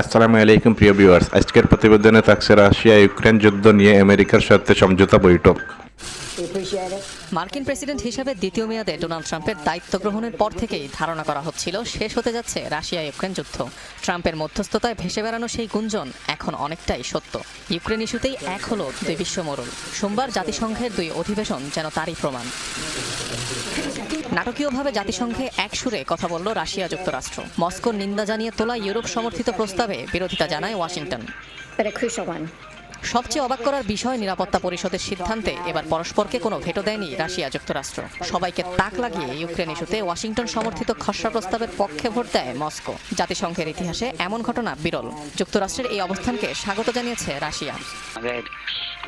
আসসালামু আলাইকুম, প্রিয় ভিউয়ার্স। আজকের প্রতিবেদনে থাকছে রাশিয়া, ইউক্রেন যুদ্ধ নিয়ে আমেরিকার সাথে সমঝোতা বৈঠক. মার্কিন প্রেসিডেন্ট হিসেবে দ্বিতীয় মেয়াদে ডোনাল্ড ট্রাম্পের দায়িত্ব গ্রহণের পর থেকেই ধারণা করা হচ্ছিল, শেষ হতে যাচ্ছে রাশিয়া ইউক্রেন যুদ্ধ। ট্রাম্পের মধ্যস্থতায় ভেসে বেড়ানো সেই গুঞ্জন এখন অনেকটাই সত্য। ইউক্রেন ইস্যুতেই এক হলো দুই বিশ্বমরুল সোমবার জাতিসংঘের দুই অধিবেশন যেন তারই প্রমাণ। নাটকীয়ভাবে জাতিসংঘে এক সুরে কথা বলল রাশিয়া যুক্তরাষ্ট্র। মস্কোর নিন্দা জানিয়ে তোলা ইউরোপ সমর্থিত প্রস্তাবে বিরোধিতা জানায় ওয়াশিংটন. সবচেয়ে অবাক করার বিষয় নিরাপত্তা পরিষদের সিদ্ধান্তে এবার পরস্পরকে কোনো ভেটো দেয়নি রাশিয়া যুক্তরাষ্ট্র। সবাইকে তাক লাগিয়ে ইউক্রেন ইস্যুতে ওয়াশিংটন সমর্থিত খসড়া প্রস্তাবের পক্ষে ভোট দেয় মস্কো। জাতিসংঘের ইতিহাসে এমন ঘটনা বিরল। যুক্তরাষ্ট্রের এই অবস্থানকে স্বাগত জানিয়েছে রাশিয়া।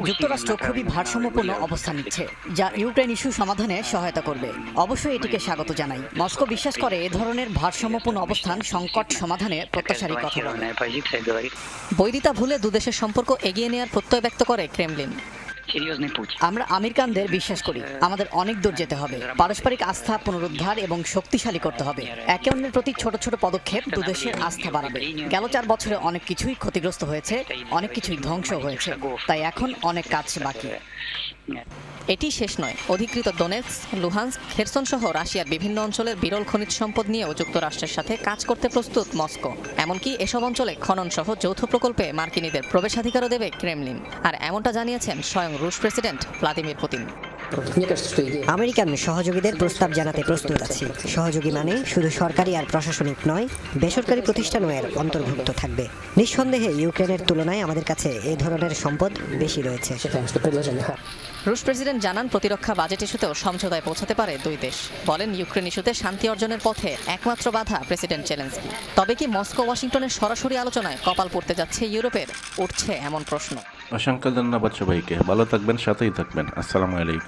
যুক্তরাষ্ট্র খুবই ভারসাম্যপূর্ণ অবস্থান নিচ্ছে, যা ইউক্রেন ইস্যু সমাধানে সহায়তা করবে। অবশ্যই এটিকে স্বাগত জানাই। মস্কো বিশ্বাস করে এ ধরনের ভারসাম্যপূর্ণ অবস্থান সংকট সমাধানে প্রত্যাশারী কথা বৈরিতা ভুলে দুদেশের সম্পর্ক এগিয়ে নেওয়ার প্রত্যয় ব্যক্ত করে ক্রেমলিন। আমরা আমেরিকানদের বিশ্বাস করি, আমাদের অনেক দূর যেতে হবে। পারস্পরিক আস্থা পুনরুদ্ধার এবং শক্তিশালী করতে হবে। একে অন্যের প্রতি ছোট ছোট পদক্ষেপ দুদেশের আস্থা বাড়াবে। গেল চার বছরে অনেক কিছুই ক্ষতিগ্রস্ত হয়েছে, অনেক কিছুই ধ্বংস হয়েছে। তাই এখন অনেক কাজ বাকি। এটি শেষ নয়। অধিকৃত ডোনেটস লুহান্স খেরসন সহ রাশিয়ার বিভিন্ন অঞ্চলের বিরল খনিজ সম্পদ নিয়েও যুক্তরাষ্ট্রের সাথে কাজ করতে প্রস্তুত মস্কো। এমনকি এসব অঞ্চলে খনন সহ যৌথ প্রকল্পে মার্কিনীদের প্রবেশাধিকারও দেবে ক্রেমলিন। আর এমনটা জানিয়েছেন স্বয়ং রুশ প্রেসিডেন্ট ভ্লাদিমির পুতিন আমেরিকান সহযোগীদের প্রস্তাব জানাতে প্রস্তুত আছি। সহযোগী মানে শুধু সরকারি আর প্রশাসনিক নয় বেসরকারি প্রতিষ্ঠানও এর অন্তর্ভুক্ত থাকবে। নিঃসন্দেহে ইউক্রেনের তুলনায় আমাদের কাছে এই ধরনের সম্পদ বেশি রয়েছে। রুশ প্রেসিডেন্ট জানান প্রতিরক্ষা বাজেট ইস্যুতেও সমঝোতায় পৌঁছাতে পারে দুই দেশ। বলেন ইউক্রেন ইস্যুতে শান্তি অর্জনের পথে একমাত্র বাধা প্রেসিডেন্ট চ্যালেঞ্জ তবে কি মস্কো ওয়াশিংটনের সরাসরি আলোচনায় কপাল পড়তে যাচ্ছে ইউরোপের? উঠছে এমন প্রশ্ন। অসংখ্য ধন্যবাদ সবাইকে। ভালো থাকবেন সাথেই থাকবেন। আসসালামু আলাইকুম।